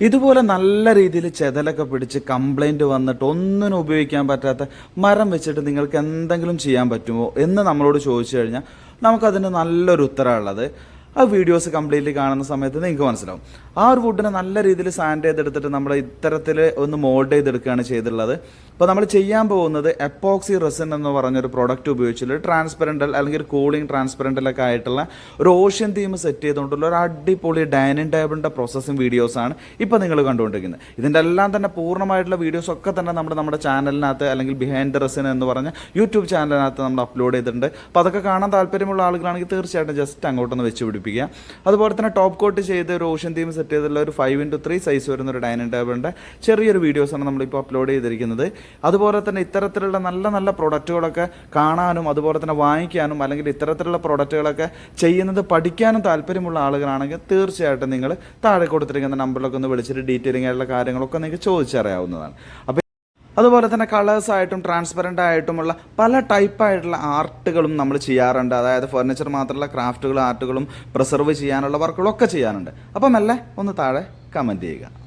ഇതുപോലെ നല്ല രീതിയിൽ ചെതലൊക്കെ പിടിച്ച് കംപ്ലൈന്റ് വന്നിട്ട് ഒന്നിനും ഉപയോഗിക്കാൻ പറ്റാത്ത മരം വെച്ചിട്ട് നിങ്ങൾക്ക് എന്തെങ്കിലും ചെയ്യാൻ പറ്റുമോ എന്ന് നമ്മളോട് ചോദിച്ചു കഴിഞ്ഞാൽ നമുക്കതിന് നല്ലൊരു ഉത്തരമുള്ളത് ആ വീഡിയോസ് കംപ്ലീറ്റ്ലി കാണുന്ന സമയത്ത് നിങ്ങൾക്ക് മനസ്സിലാവും. ആ ഒരു വുഡിനെ നല്ല രീതിയിൽ സാൻഡ് ചെയ്തെടുത്തിട്ട് നമ്മൾ ഇത്തരത്തിൽ ഒന്ന് മോൾഡ് ചെയ്തെടുക്കുകയാണ് ചെയ്തിട്ടുള്ളത്. അപ്പോൾ നമ്മൾ ചെയ്യാൻ പോകുന്നത് എപ്പോക്സി റെസിൻ എന്ന് പറഞ്ഞൊരു പ്രോഡക്റ്റ് ഉപയോഗിച്ചിട്ട് ട്രാൻസ്പെറന്റൽ അല്ലെങ്കിൽ കൂളിംഗ് ട്രാൻസ്പെറന്റലൊക്കെ ആയിട്ടുള്ള ഒരു ഓഷ്യൻ തീം സെറ്റ് ചെയ്തുകൊണ്ടുള്ള ഒരു അടിപൊളി ഡൈനിങ് ടേബിളിന്റെ പ്രോസസ്സിംഗ് വീഡിയോസാണ് ഇപ്പോൾ നിങ്ങൾ കണ്ടുകൊണ്ടിരിക്കുന്നത്. ഇതിന്റെ എല്ലാം തന്നെ പൂർണമായിട്ടുള്ള വീഡിയോസ് ഒക്കെ തന്നെ നമ്മുടെ നമ്മുടെ ചാനലിനകത്ത് അല്ലെങ്കിൽ ബിഹൈൻഡ് ദ റെസിൻ എന്ന് പറഞ്ഞ യൂട്യൂബ് ചാനലിനകത്ത് നമ്മൾ അപ്ലോഡ് ചെയ്തിട്ടുണ്ട്. അപ്പോൾ അതൊക്കെ കാണാൻ താല്പര്യമുള്ള ആളുകളാണെങ്കിൽ തീർച്ചയായിട്ടും ജസ്റ്റ് അങ്ങോട്ടൊന്ന് വെച്ച് പിടിപ്പിക്കുക. അതുപോലെ തന്നെ ടോപ്പ് കോട്ട് ചെയ്ത് ഒരു ഓഷൻ തീം സെറ്റ് ചെയ്തുള്ള ഒരു ഫൈവ് ഇന്റു ത്രീ സൈസ് വരുന്ന ഒരു ഡൈനിങ് ടേബിളിന്റെ ചെറിയൊരു വീഡിയോസാണ് നമ്മളിപ്പോൾ അപ്ലോഡ് ചെയ്തിരിക്കുന്നത്. അതുപോലെ തന്നെ ഇത്തരത്തിലുള്ള നല്ല നല്ല പ്രൊഡക്റ്റുകളൊക്കെ കാണാനും അതുപോലെ തന്നെ വാങ്ങിക്കാനും അല്ലെങ്കിൽ ഇത്തരത്തിലുള്ള പ്രൊഡക്റ്റുകളൊക്കെ ചെയ്യുന്നത് പഠിക്കാനും താല്പര്യമുള്ള ആളുകളാണെങ്കിൽ തീർച്ചയായിട്ടും നിങ്ങൾ താഴെ കൊടുത്തിരിക്കുന്ന നമ്പറിലൊക്കെ ഒന്ന് വിളിച്ചിട്ട് ഡീറ്റെയിലിംഗ് ആയിട്ടുള്ള കാര്യങ്ങളൊക്കെ നിങ്ങൾക്ക് ചോദിച്ചറിയാവുന്നതാണ്. അപ്പോൾ അതുപോലെ തന്നെ കളേഴ്സ് ആയിട്ടും ട്രാൻസ്പെറന്റ് ആയിട്ടുമുള്ള പല ടൈപ്പായിട്ടുള്ള ആർട്ടുകളും നമ്മൾ ചെയ്യാറുണ്ട്. അതായത് ഫർണിച്ചർ മാത്രമല്ല ക്രാഫ്റ്റുകളും ആർട്ടുകളും പ്രിസർവ് ചെയ്യാനുള്ള വർക്കുകളൊക്കെ ചെയ്യാറുണ്ട്. അപ്പം അല്ലേ ഒന്ന് താഴെ കമന്റ് ചെയ്യുക.